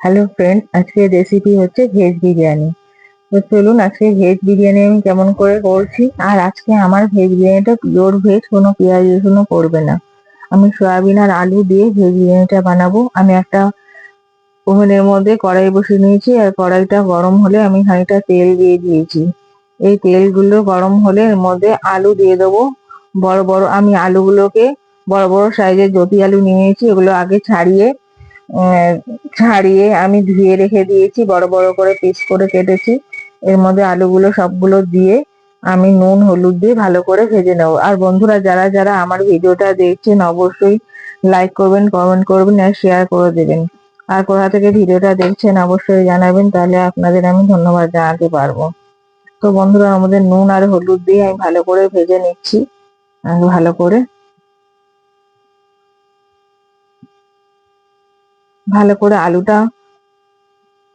Hello friend আজকে recipe হচ্ছে veg biryani. তো চলুন, আজকে ভেজ বিরিয়ানি আমি কেমন করে করছি? আর আজকে আমার ভেজ বিরিয়ানিটা পিওর ভেজ কোনো পেঁয়াজ রসুনও করবে না। আমি সয়াবিন আর আলু দিয়ে ভেজ বিরিয়ানিটা বানাবো। আমি একটা ওভেনের মধ্যে কড়াই বসিয়ে নিয়েছি, আর কড়াইটা গরম হলে আমি খানিকটা তেল দিয়ে দিয়েছি। এই তেলগুলো গরম হলে এর মধ্যে আলু দিয়ে দেবো। বড় বড়, আমি আলুগুলোকে বড় বড় সাইজের জ্যোতি আলু নিয়েছি, এগুলো আগে ছাড়িয়ে ছাড়িয়ে আমি ধুয়ে রেখে দিয়েছি, বড় বড় করে পিস করে কেটেছি। এর মধ্যে আলুগুলো সবগুলো দিয়ে আমি নুন, হলুদ দিয়ে ভালো করে ভেজে নেব। আর বন্ধুরা, যারা যারা আমার ভিডিওটা দেখছেন, অবশ্যই লাইক করবেন কমেন্ট করবেন আর শেয়ার করে দেবেন। আর কোথা থেকে ভিডিওটা দেখছেন, অবশ্যই জানাবেন, তাহলে আপনাদের আমি ধন্যবাদ জানাতে পারব। তো বন্ধুরা, আমাদের নুন আর হলুদ দিয়ে আমি ভালো করে ভেজে নিচ্ছি। ভালো করে ভালো করে আলুটা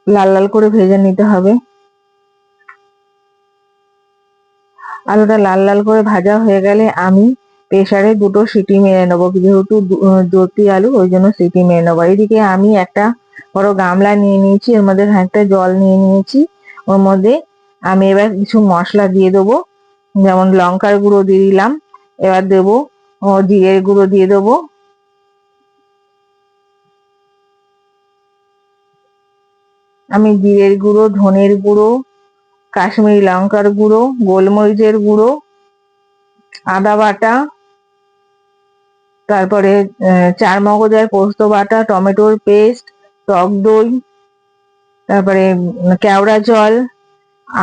লাল লাল করে ভেজে নিতে হবে। আলুটা লাল লাল করে ভাজা হয়ে গেলে আমি প্রেসারে দুটো সিটি মেরে নেব। যেহেতু জ্যোতি আলু, ওই জন্য সিটি মেরে নেব। এইদিকে আমি একটা বড় গামলা নিয়ে নিয়েছি, এর মধ্যে খানিকটা জল নিয়ে নিয়েছি। ওর মধ্যে আমি এবার কিছু মশলা দিয়ে দেবো, যেমন লঙ্কার গুঁড়ো দিয়ে দিলাম। এবার দেবো জিরের গুঁড়ো দিয়ে দেবো। আমি জিরের গুঁড়ো, ধনের গুঁড়ো, কাশ্মীরি লঙ্কার গুঁড়ো, গোলমরিচের গুঁড়ো, আদা বাটা, তারপরে চার মগজ আর পোস্ত বাটা, টমেটোর পেস্ট, টক দই, তারপরে কেওড়া জল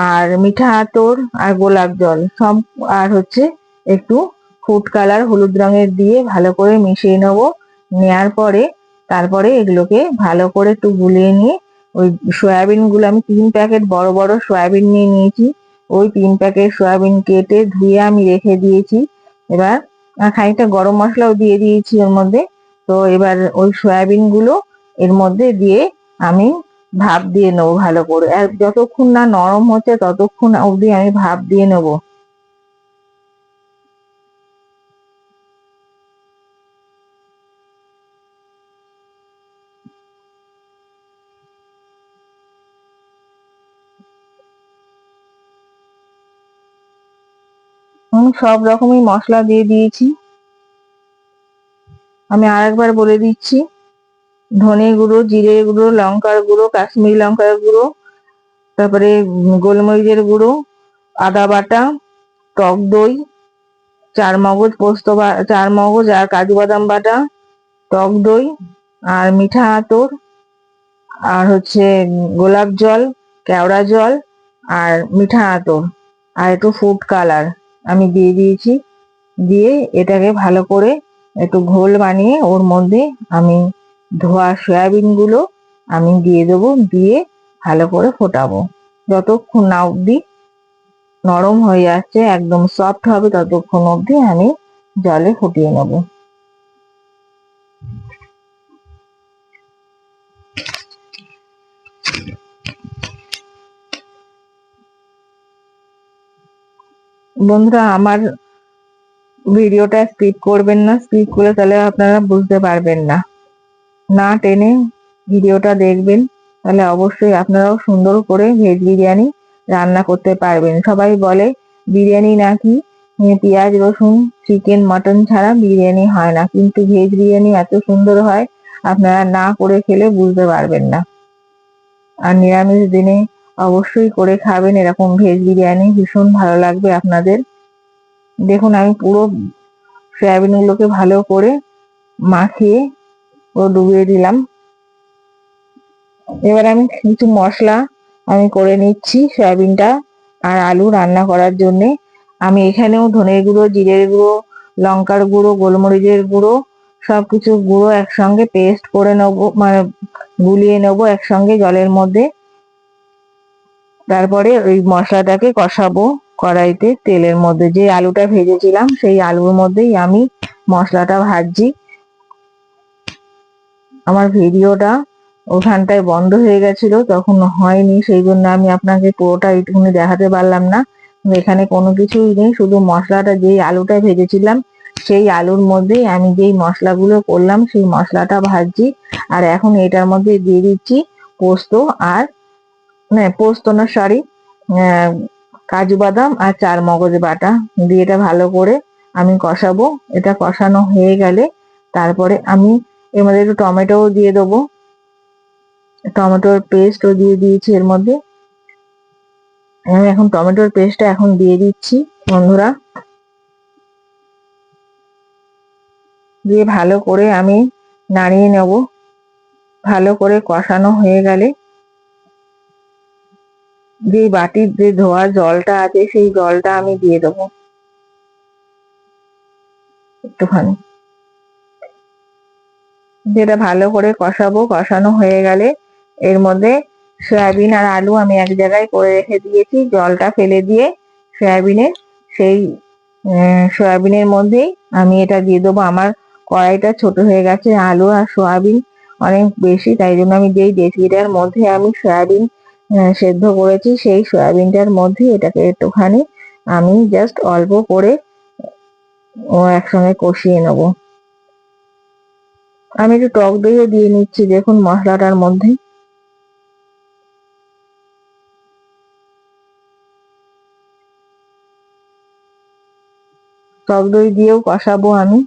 আর মিঠা আতর আর গোলাপ জল। সব, আর হচ্ছে একটু ফুড কালার হলুদ রঙের দিয়ে ভালো করে মিশিয়ে নেব। নেয়ার পরে, তারপরে এগুলোকে ভালো করে একটু গুলিয়ে নিয়ে ওই সয়াবিনগুলো আমি তিন প্যাকেট বড় বড় সয়াবিন নিয়ে নিয়েছি। ওই তিন প্যাকেট সয়াবিন কেটে ধুয়ে আমি রেখে দিয়েছি। এবার খানিকটা গরম মশলাও দিয়ে দিয়েছি ওর মধ্যে। তো এবার ওই সয়াবিনগুলো এর মধ্যে দিয়ে আমি ভাপ দিয়ে নেব ভালো করে। আর যতক্ষণ না নরম হচ্ছে ততক্ষণ অবধি আমি ভাপ দিয়ে নেব আমি সব রকমই মশলা দিয়ে দিয়েছি। আমি আরেকবার বলে দিচ্ছি, ধনে গুঁড়ো, জিরে গুঁড়ো, লঙ্কার গুঁড়ো, কাশ্মীরি লঙ্কার গুঁড়ো, তারপরে গোলমরিচের গুঁড়ো, আদা বাটা, টক দই, চার মগজ পোস্ত চার মগজ আর কাজু বাদাম বাটা, টক দই আর মিঠা আতর, আর হচ্ছে গোলাপ জল, কেওড়া জল আর মিঠা আতর, আর একটু ফুড কালার আমি দিয়ে দিয়েছি। দিয়ে এটাকে ভালো করে একটু ঘোল বানিয়ে ওর মধ্যে আমি ধোয়া সয়াবিনগুলো আমি দিয়ে দেবো, দিয়ে ভালো করে ফোটাবো। যতক্ষণ না অবধি নরম হয়ে যাচ্ছে একদম সফট হবে, ততক্ষণ অবধি আমি জলে ফুটিয়ে নেব। বন্ধুরা, আমার ভিডিওটা স্কিপ করবেন না স্কিপ করে তাহলে আপনারা বুঝতে পারবেন না। না টেনে ভিডিওটা দেখবেন, তাহলে অবশ্যই আপনারাও সুন্দর করে ভেজ বিরিয়ানি রান্না করতে পারবেন। সবাই বলে, বিরিয়ানি নাকি পেঁয়াজ, রসুন চিকেন মটন ছাড়া বিরিয়ানি হয় না, কিন্তু ভেজ বিরিয়ানি এত সুন্দর হয়, আপনারা না করে খেলে বুঝতে পারবেন না। আর নিরামিষ দিনে অবশ্যই করে খাবেন এরকম ভেজ বিরিয়ানি, ভীষণ ভালো লাগবে আপনাদের। দেখুন, আমি পুরো সয়াবিন গুলোকে ভালো করে মাখিয়ে ও ডুবিয়ে দিলাম। এবার আমি কিছু মশলা আমি করে নিচ্ছি সয়াবিনটা আর আলু রান্না করার জন্যে। আমি এখানেও ধনের গুঁড়ো, জিরের গুঁড়ো, লঙ্কার গুঁড়ো, গোলমরিচের গুঁড়ো সব কিছু গুঁড়ো একসঙ্গে পেস্ট করে নেব মানে গুলিয়ে নেব একসঙ্গে জলের মধ্যে। তারপরে ওই মশলাটাকে কষাবো কড়াইতে তেলের মধ্যে। যে আলুটা ভেজেছিলাম, সেই আলুর মধ্যেই আমি মশলাটা ভাজছি। আমার ভিডিওটা ওখানটায় বন্ধ হয়ে গেছিল, তখন হয়নি, সেই জন্য আমি আপনাকে পুরোটা এইটুকুনি দেখাতে পারলাম না। এখানে কোনো কিছুই নেই, শুধু মশলাটা, যেই আলুটা ভেজেছিলাম, সেই আলুর মধ্যেই আমি যেই মশলাগুলো করলাম, সেই মশলাটা ভাজছি। আর এখন এটার মধ্যে দিয়ে দিচ্ছি পোস্ত আর পোস্ত না সরি কাজু বাদাম আর চার মগজ বাটা। দিয়ে এটা ভালো করে আমি কষাবো। এটা কষানো হয়ে গেলে তারপরে আমি এর মধ্যে একটু টমেটোও দিয়ে দেবো। টমেটোর পেস্টও দিয়ে দিয়েছি এর মধ্যে। আমি এখন টমেটোর পেস্টটা এখন দিয়ে দিচ্ছি, বন্ধুরা। দিয়ে ভালো করে আমি নাড়িয়ে নেব। ভালো করে কষানো হয়ে গেলে যে বাটির যে ধোয়া জলটা আছে, সেই জলটা আমি দিয়ে দেবো। একটুখানি। যেটা ভালো করে কষাবো, কষানো হয়ে গেলে এর মধ্যে সয়াবিন আর আলু আমি এক জায়গায় করে রেখে দিয়েছি। জলটা ফেলে দিয়ে সয়াবিনের সেই সয়াবিনের মধ্যেই আমি এটা দিয়ে দেবো। আমার কড়াইটা ছোট হয়ে গেছে, আলু আর সয়াবিন অনেক বেশি, তাই জন্য আমি যেই ডেসিটার মধ্যে আমি সয়াবিন সেদ্ধ করেছি সেই সয়াবিনটার মধ্যে এটাকে একটুখানি আমি জাস্ট অল্প করে একসঙ্গে কষিয়ে নেব। আমি একটু টক দইও দিয়ে নিচ্ছি, দেখুন মশলাটার মধ্যে। টক দই দিয়েও কষাবো আমি।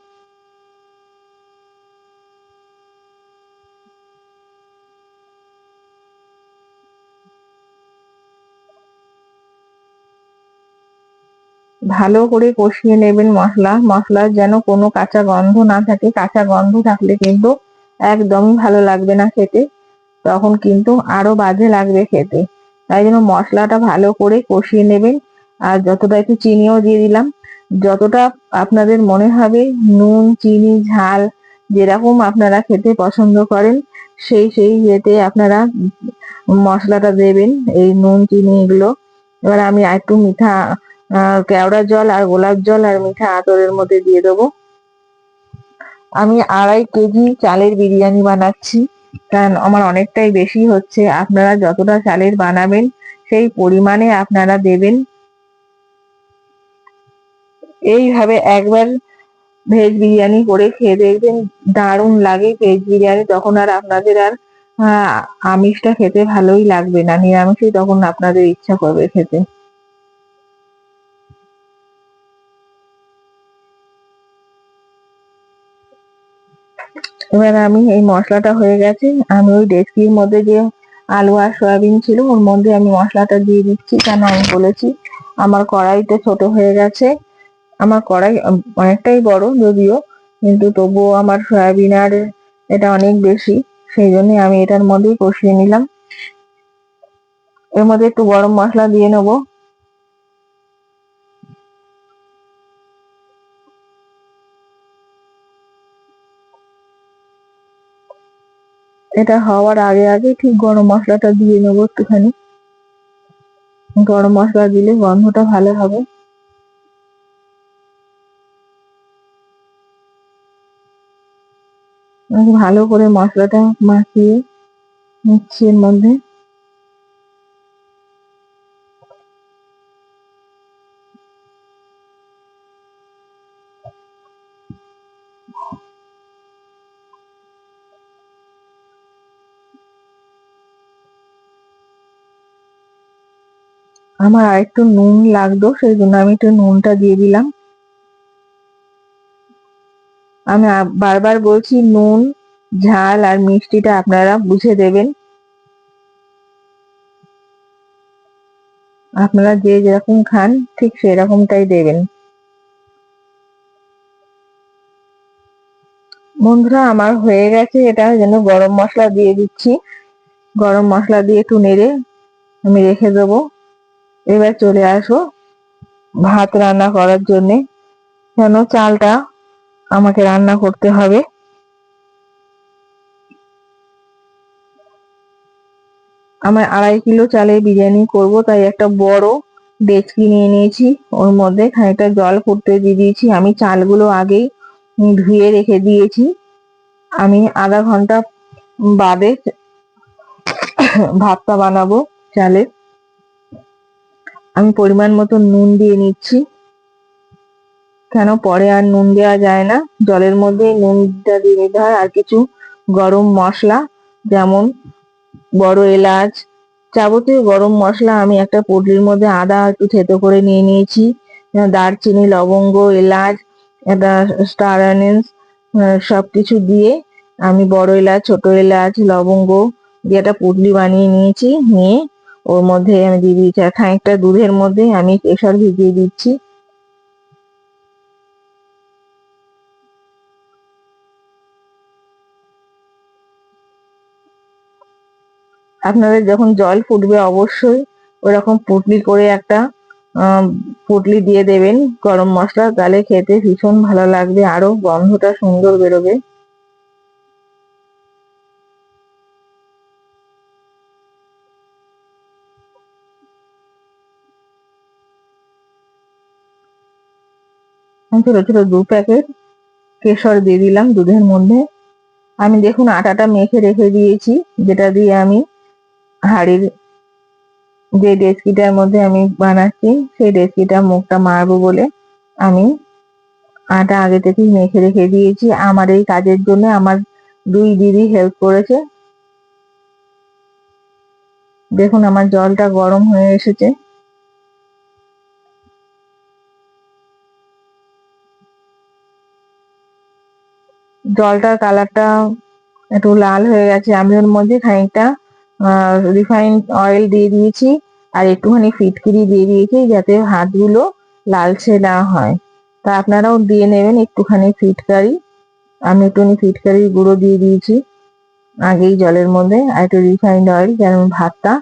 ভালো করে কষিয়ে নেবেন মশলা। মশলার যেন কোনো কাঁচা গন্ধ না থাকে। কাঁচা গন্ধ থাকলে কিন্তু একদমই ভালো লাগবে না খেতে। তখন কিন্তু আরও বাজে লাগবে খেতে। তাই জন্য মশলাটা ভালো করে কষিয়ে নেবেন। আর যতটা একটু চিনিও দিয়ে দিলাম। যতটা আপনাদের মনে হবে নুন, চিনি, ঝাল যেরকম আপনারা খেতে পছন্দ করেন, সেই সেই ইয়েতে আপনারা মশলাটা দেবেন। এই নুন, চিনি এগুলো। এবার আমি একটু মিঠা কেওড়া জল আর গোলাপ জল আর মিঠা আতরের মধ্যে দিয়ে দেবো। আমি আড়াই কেজি চালের বিরিয়ানি বানাচ্ছি, কারণ আমার অনেকটাই বেশি হচ্ছে। আপনারা যতটা চালের বানাবেন, সেই পরিমাণে আপনারা দেবেন। এইভাবে একবার ভেজ বিরিয়ানি করে খেয়ে দেখবেন, দারুণ লাগে ভেজ বিরিয়ানি। তখন আর আপনাদের আর আমিষটা খেতে ভালোই লাগবে না। নিরামিষই তখন আপনাদের ইচ্ছা করবে খেতে। এবার আমি এই মশলাটা হয়ে গেছে। আমি ওই ডেচকির মধ্যে যে আলু আর সয়াবিন ছিল, ওর মধ্যে আমি মশলাটা দিয়ে দিচ্ছি, কেন আমি বলেছি? আমার কড়াইটা ছোট হয়ে গেছে। আমার কড়াই অনেকটাই বড় যদিও, কিন্তু তবুও আমার সয়াবিন আর এটা অনেক বেশি, সেই জন্য আমি এটার মধ্যেই কষিয়ে নিলাম। এর মধ্যে একটু গরম মশলা দিয়ে নেব। এটা হওয়ার আগে আগে ঠিক গরম মশলাটা দিয়ে নেব একটুখানি। গরম মশলা দিলে গন্ধটা ভালো হবে। ভালো করে মশলাটা মাখিয়ে মিক্সির মধ্যে আমার আর একটু নুন লাগতো সেই জন্য আমি একটু নুনটা দিয়ে দিলাম। আমি বারবার বলছি নুন, ঝাল আর মিষ্টিটা আপনারা বুঝে দেবেন। আপনারা যে যেরকম খান, ঠিক সেরকমটাই দেবেন। বন্ধুরা, আমার হয়ে গেছে, এটা যেন গরম মশলা দিয়ে দিচ্ছি। গরম মশলা দিয়ে একটু নেড়ে আমি রেখে দেবো। এবার চলে আসো ভাত রান্না করার জন্যে। কেন চালটা আমাকে রান্না করতে হবে? আমার আড়াই কিলো চালে বিরিয়ানি করব, তাই একটা বড় ডেচকি নিয়ে নিয়েছি। ওর মধ্যে খানিকটা জল ফুটতে দিয়ে দিয়েছি। আমি চালগুলো আগেই ধুয়ে রেখে দিয়েছি। আমি আধা ঘণ্টা বাদে ভাতটা বানাবো চালের আমি পরিমাণ মতো নুন দিয়ে নিচ্ছি। কেন? পরে আর নুন দেওয়া যায় না। জলের মধ্যে নুনটা দিয়ে নিতে হয়। আর কিছু গরম মশলা, যেমন বড় এলাচ, যাবতীয় গরম মশলা আমি একটা পটলির মধ্যে আদা একটু থেতো করে নিয়ে নিয়েছি। দারচিনি, লবঙ্গ, এলাচ, একটা স্টার অ্যানিস সব কিছু দিয়ে আমি বড় এলাচ, ছোট এলাচ, লবঙ্গ দিয়ে একটা পুটলি বানিয়ে নিয়েছি। নিয়ে ওর মধ্যে আমি দিয়ে দিয়েছি আর খানিকটা দুধের মধ্যে আমি কেশর ভিজিয়ে দিচ্ছি। আপনাদের যখন জল ফুটবে অবশ্যই ওরকম পুটলি করে একটা পুটলি দিয়ে দেবেন। গরম মশলা তাহলে খেতে ভীষণ ভালো লাগবে, আরও গন্ধটা সুন্দর বেরোবে। ছোট ছোট দু প্যাকেট কেশর দিয়ে দিলাম দুধের মধ্যে। আমি দেখুন আটাটা মেখে রেখে দিয়েছি, যেটা দিয়ে আমি হাঁড়ির যে ডেচকিটার মধ্যে আমি বানাচ্ছি, সেই ডেচকিটার মুখটা মারবো বলে আমি আটা আগে থেকেই মেখে রেখে দিয়েছি। আমার এই কাজের জন্য আমার দুই দিদি হেল্প করেছে। দেখুন আমার জলটা গরম হয়ে এসেছে। জলটার কালারটা একটু লাল হয়ে গেছে, আমি ওর মধ্যে খানিকটা রিফাইন্ড অয়েল দিয়ে দিয়েছি আর একটুখানি ফিটকিরি দিয়ে দিয়েছি যাতে হাতগুলো লালচে না হয়। তা আপনারাও দিয়ে নেবেন একটুখানি ফিটকারি। আমি একটুখানি ফিটকারির গুঁড়ো দিয়ে দিয়েছি আগেই জলের মধ্যে আর একটু রিফাইন্ড অয়েল যেন ভাতটা।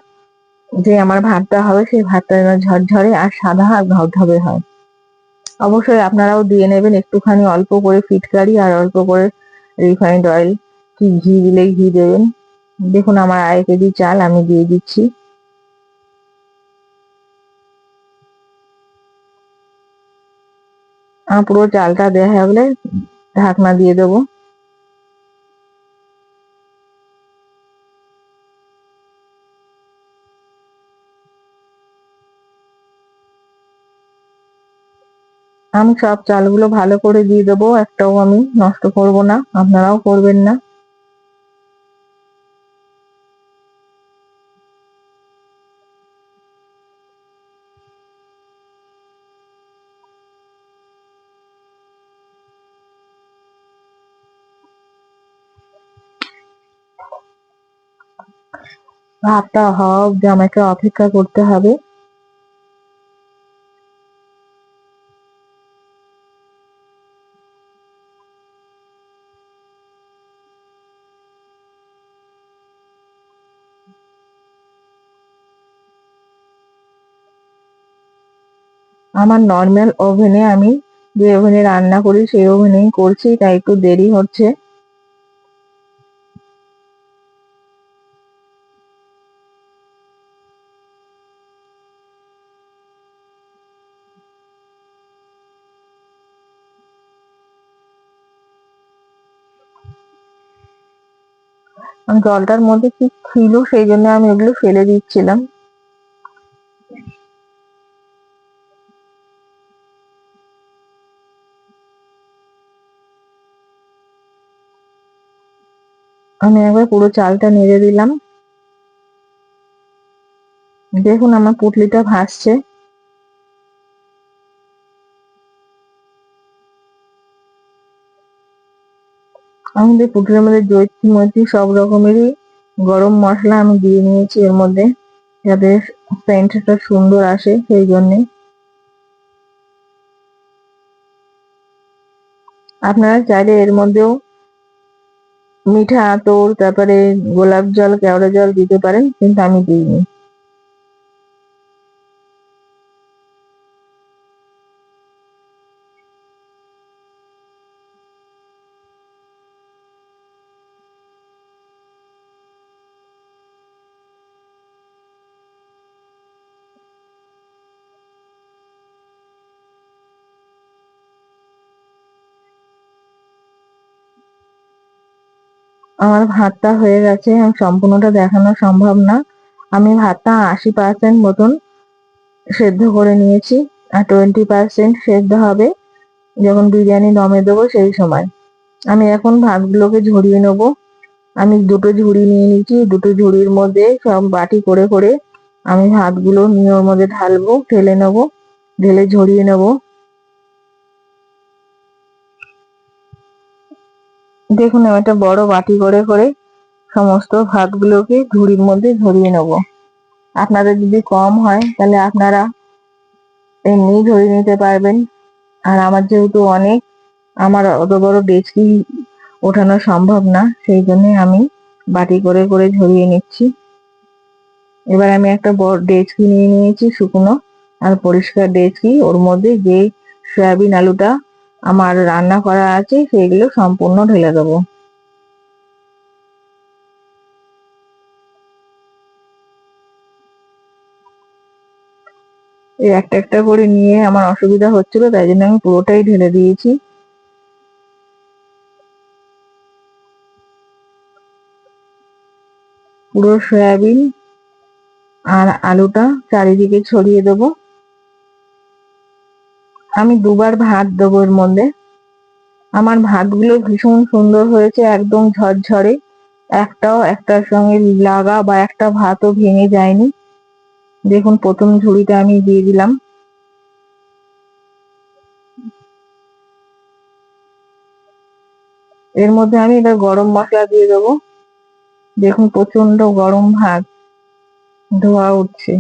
যে আমার ভাতটা হবে, সেই ভাতটা যেন ঝরঝরে আর সাদা আর ধবধবে হয়। অবশ্যই আপনারাও দিয়ে নেবেন একটুখানি অল্প করে ফিটকারি আর অল্প করে রিফাইন্ড অয়েল কি ঘি দিলে ঘি দেবেন? দেখুন আমার আড়াই কেজি চাল আমি দিয়ে দিচ্ছি। পুরো চালটা দেওয়া হলে ঢাকনা দিয়ে দেবো। আমি সব চালগুলো ভালো করে দিয়ে দেবো, একটাও আমি নষ্ট করব না, আপনারাও করবেন না। ভাতটা হওয়া অব্দি আমাকে অপেক্ষা করতে হবে। আমার নর্মাল ওভেনে আমি যে ওভেনে রান্না করি, সেই ওভেনেই করছি, তাই একটু দেরি হচ্ছে। জলটার মধ্যে কি ছিল, সেই জন্য আমি ওগুলো ফেলে দিচ্ছিলাম। আমি একবার পুরো চালটা নেড়ে দিলাম। দেখুন আমার পুটলিটা ভাসছে। আমাদের পুটলির মধ্যে জৈত্রী, মৈত্রী সব রকমেরই গরম মশলা আমি দিয়ে নিয়েছি এর মধ্যে, যাতে সেন্টটা সুন্দর আসে সেই জন্যে। আপনারা চাইলে এর মধ্যেও মিঠা আতর তারপরে গোলাপ জল কেওড়া জল দিতে পারেন কিন্তু আমি দিইনি। আমার ভাতটা হয়ে গেছে আমি সম্পূর্ণটা দেখানো সম্ভব না। আমি ভাতটা আশি পার্সেন্ট মতন সেদ্ধ করে নিয়েছি আর টোয়েন্টি পার্সেন্ট সেদ্ধ হবে যখন বিরিয়ানি দমে দেবো সেই সময়। আমি এখন ভাতগুলোকে ঝরিয়ে নেব। আমি দুটো ঝুড়ি নিয়ে নিয়েছি, দুটো ঝুড়ির মধ্যে সব বাটি করে করে আমি ভাতগুলো নিয়ে ওর মধ্যে ঢালবো, ঢেলে নেব, ঢেলে ঝরিয়ে নেব। দেখুন আমি একটা বড় বাটি করে করে সমস্ত ভাতগুলোকে ঝুড়ির মধ্যে ঝরিয়ে নেব। আপনাদের যদি কম হয়, তাহলে আপনারা এমনি ঝরিয়ে নিতে পারবেন। আর আমার যেহেতু অনেক, আমার অত বড় ডেচকি ওঠানো সম্ভব না, সেই জন্য আমি বাটি করে করে ঝরিয়ে নিচ্ছি। এবার আমি একটা বড় ডেচকি নিয়ে নিয়েছি, শুকনো আর পরিষ্কার ডেচকি ওর মধ্যে যে সয়াবিন আলুটা আমার রান্না করা আছে, সেগুলো সম্পূর্ণ ঢেলে দেবো। একটা একটা করে নিয়ে আমার অসুবিধা হচ্ছিল, তাই জন্য আমি পুরোটাই ঢেলে দিয়েছি। পুরো সয়াবিন আর আলুটা চারিদিকে ছড়িয়ে দেবো। আমি দুবার ভাত দেবো এর মধ্যে। আমার ভাতগুলো ভীষণ সুন্দর হয়েছে, একদম ঝরঝরে। একটাও একটার সঙ্গে লাগা বা একটা ভাতও ভেঙে যায়নি। দেখুন, প্রথম ঝুড়িটা আমি দিয়ে দিলাম। এর মধ্যে আমি এটা গরম মশলা দিয়ে দেবো। দেখুন প্রচণ্ড গরম ভাত ধোয়া উঠছে।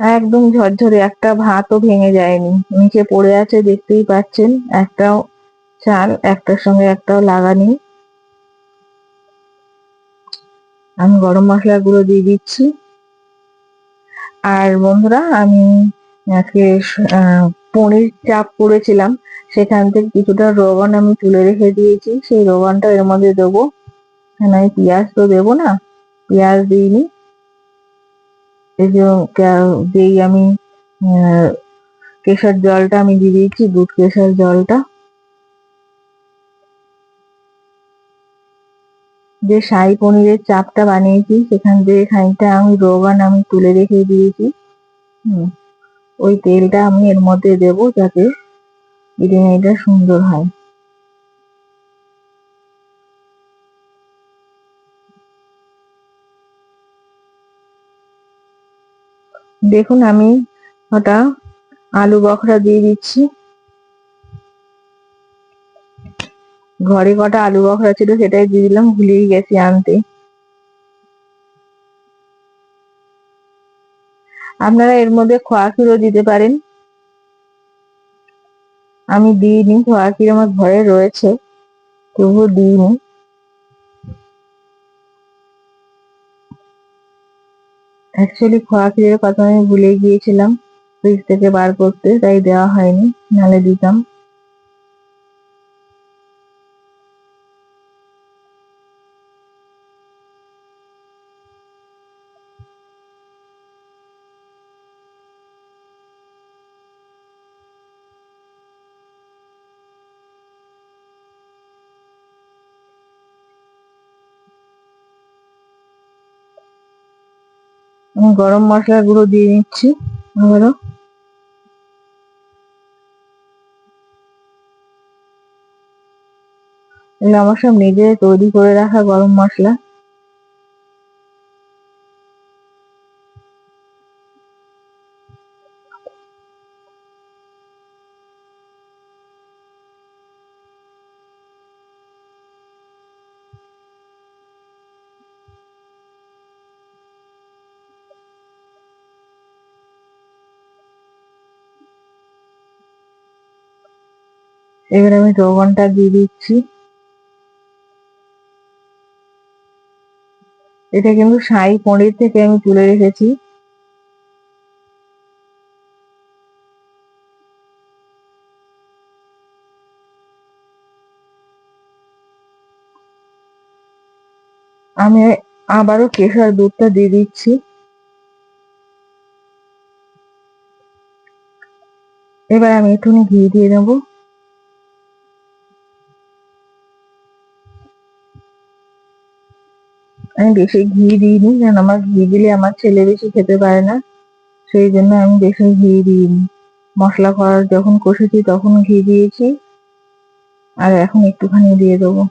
একদম ঝরঝরে, একটা ভাতও ভেঙে যায়নি। নিচে পড়ে আছে, দেখতেই পাচ্ছেন, একটাও চাল, একটার সঙ্গে একটাও লাগানি আমি গরম মশলা গুঁড়ো দিয়ে দিচ্ছি। আর বন্ধুরা, আমি আজকে পনির চাপ করেছিলাম, সেখান থেকে কিছুটা রোগন আমি তুলে রেখে দিয়েছি। সেই রোগনটা এর মধ্যে দেবো। আমি পেঁয়াজ তো দেবো না, পেঁয়াজ দিইনি। যেই আমি কেশর জলটা আমি দিয়ে দিয়েছি, দুধ কেশর জলটা। যে শাহি পনিরের চাপটা বানিয়েছি, সেখান থেকে খানিকটা আমি রোগান আমি তুলে রেখে দিয়েছি। ওই তেলটা আমি এর মধ্যে দেব যাতে বিরিয়ানিটা সুন্দর হয়। দেখুন, আমি ওটা আলু বখরা দিয়ে দিচ্ছি। ঘরে কটা আলু বখরা ছিল, সেটাই দিয়ে দিলাম, ভুলেই গেছি আনতে। আপনারা এর মধ্যে খোয়া দিতে পারেন। আমি দিইনি, খোয়া ক্ষীর আমার ঘরে রয়েছে, তবুও দিইনি। অ্যাকচুয়ালি খোয়া ক্ষীরের কথা আমি ভুলে গিয়েছিলাম ফ্রিজ থেকে বার করতে, তাই দেওয়া হয়নি নাহলে দিতাম। আমি গরম মশলা গুঁড়ো দিয়ে নিচ্ছি। আবারও আমার সব নিজে তৈরি করে রাখা গরম মশলা। এবার আমি রোগনটা দিয়ে দিচ্ছি। এটা কিন্তু সাই পনির থেকে আমি তুলে রেখেছি। আমি আবারও কেশর দুধটা দিয়ে দিচ্ছি। এবার আমি একটুখানি ঘি দিয়ে নেব আমি বেশি ঘি দিইনি কারণ আমার ঘি দিলে আমার ছেলে বেশি খেতে পারে না। সেই জন্য আমি বেশি ঘি দিইনি। মশলা করার যখন কষেছি তখন ঘি দিয়েছি। আর এখন একটুখানি দিয়ে দেবো।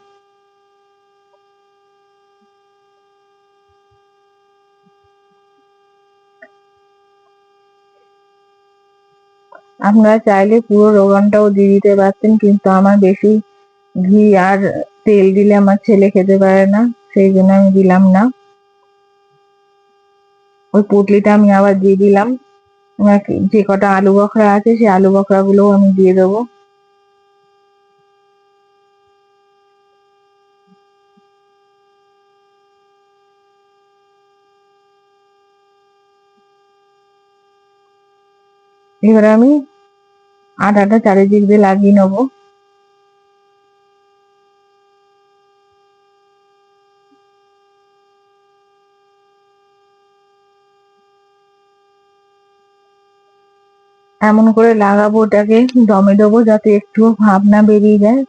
আপনারা চাইলে পুরো রোগানটাও দিয়ে দিতে পারতেন, কিন্তু আমার বেশি ঘি আর তেল দিলে আমার ছেলে খেতে পারে না। সেই জন্য আমি দিলাম না। ওই পুটলিটা আমি আবার দিয়ে দিলাম। যে কটা আলু বখরা আছে, সেই আলু বখরা গুলো আমি দিয়ে দেবো। এবার আমি আটাটা চারিদিক দিয়ে লাগিয়ে নেব। এমন করে লাগাবো ওটাকে, দমে দেবো যাতে একটু ভাব না বেরিয়ে যায়।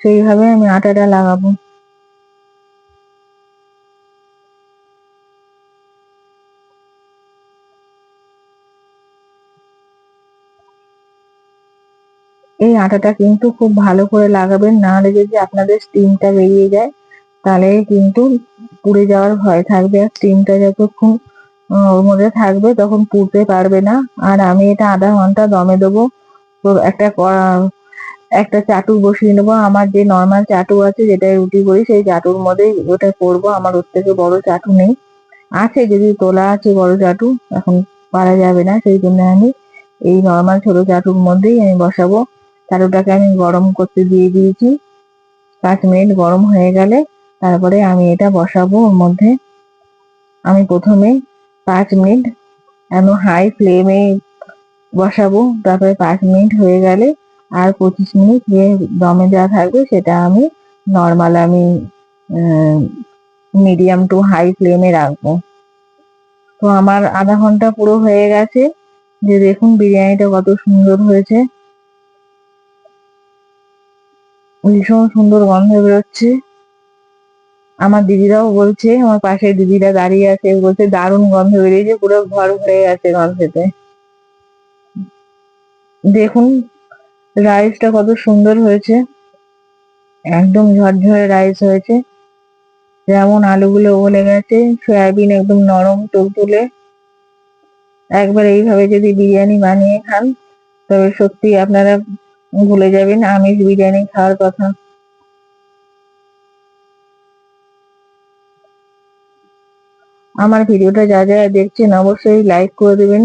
সেইভাবে আমি আটাটা লাগাবো। এই আটাটা কিন্তু খুব ভালো করে লাগাবেন, না হলে যদি আপনাদের স্টিমটা বেরিয়ে যায়, তাহলে কিন্তু পুড়ে যাওয়ার ভয় থাকবে, আর স্টিমটা যতক্ষণ ওর মধ্যে থাকবে, তখন পুড়তে পারবে না। আর আমি এটা আধা ঘণ্টা দমে দেবো। তো একটা একটা চাটু বসিয়ে নেব। আমার যে নর্মাল চাটু আছে যেটা রুটি করি, সেই চাটুর মধ্যেই ওটা করব। আমার ওর থেকে বড় চাটু নেই। আছে যদি তোলা আছে বড় চাটু, এখন পারা যাবে না, সেই জন্য আমি এই নর্মাল ছোট চাটুর মধ্যেই আমি বসাবো। চাটুটাকে আমি গরম করতে দিয়ে দিয়েছি। পাঁচ মিনিট গরম হয়ে গেলে, তারপরে আমি এটা বসাবো ওর মধ্যে। আমি প্রথমে পাঁচ মিনিট। আমি হাই ফ্লেমে বসাবো, তারপরে পাঁচ মিনিট হয়ে গেলে আর পঁচিশ মিনিট যে দমে যা থাকবে সেটা আমি নর্মাল আমি মিডিয়াম টু হাই ফ্লেমে রাখব। তো আমার আধা ঘণ্টা পুরো হয়ে গেছে। যে দেখুন বিরিয়ানিটা কত সুন্দর হয়েছে। ভীষণ সুন্দর গন্ধ বেরোচ্ছে। আমার দিদিরাও বলছে, আমার পাশে দিদিরা দাঁড়িয়ে আছে, বলছে দারুণ গন্ধ বেরিয়েছে, পুরো ঘর ভরে গেছে গন্ধেতে। দেখুন রাইসটা কত সুন্দর হয়েছে। একদম ঝরঝরে রাইস হয়েছে। যেমন আলুগুলো গলে গেছে, সয়াবিন একদম নরম তুলতুলে একবার এইভাবে যদি বিরিয়ানি বানিয়ে খান, তবে সত্যি আপনারা ভুলে যাবেন, আমিষ বিরিয়ানি খাওয়ার কথা। আমার ভিডিওটা যা যা দেখছেন অবশ্যই লাইক করে দেবেন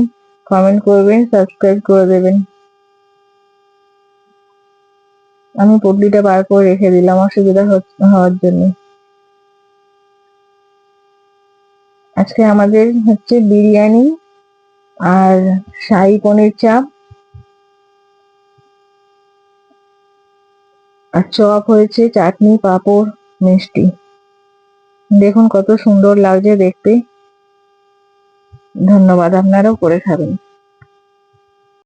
কমেন্ট করবেন সাবস্ক্রাইব করে দেবেন। আমি পটলিটা বার করে রেখে দিলাম অসুবিধা হওয়ার জন্য। আজকে আমাদের হচ্ছে বিরিয়ানি আর শাহি পনির চাপ আর চপ হয়েছে, চাটনি, পাঁপড়, মিষ্টি। দেখুন কত সুন্দর লাগছে দেখতে। ধন্যবাদ আপনারাও করে খাবেন।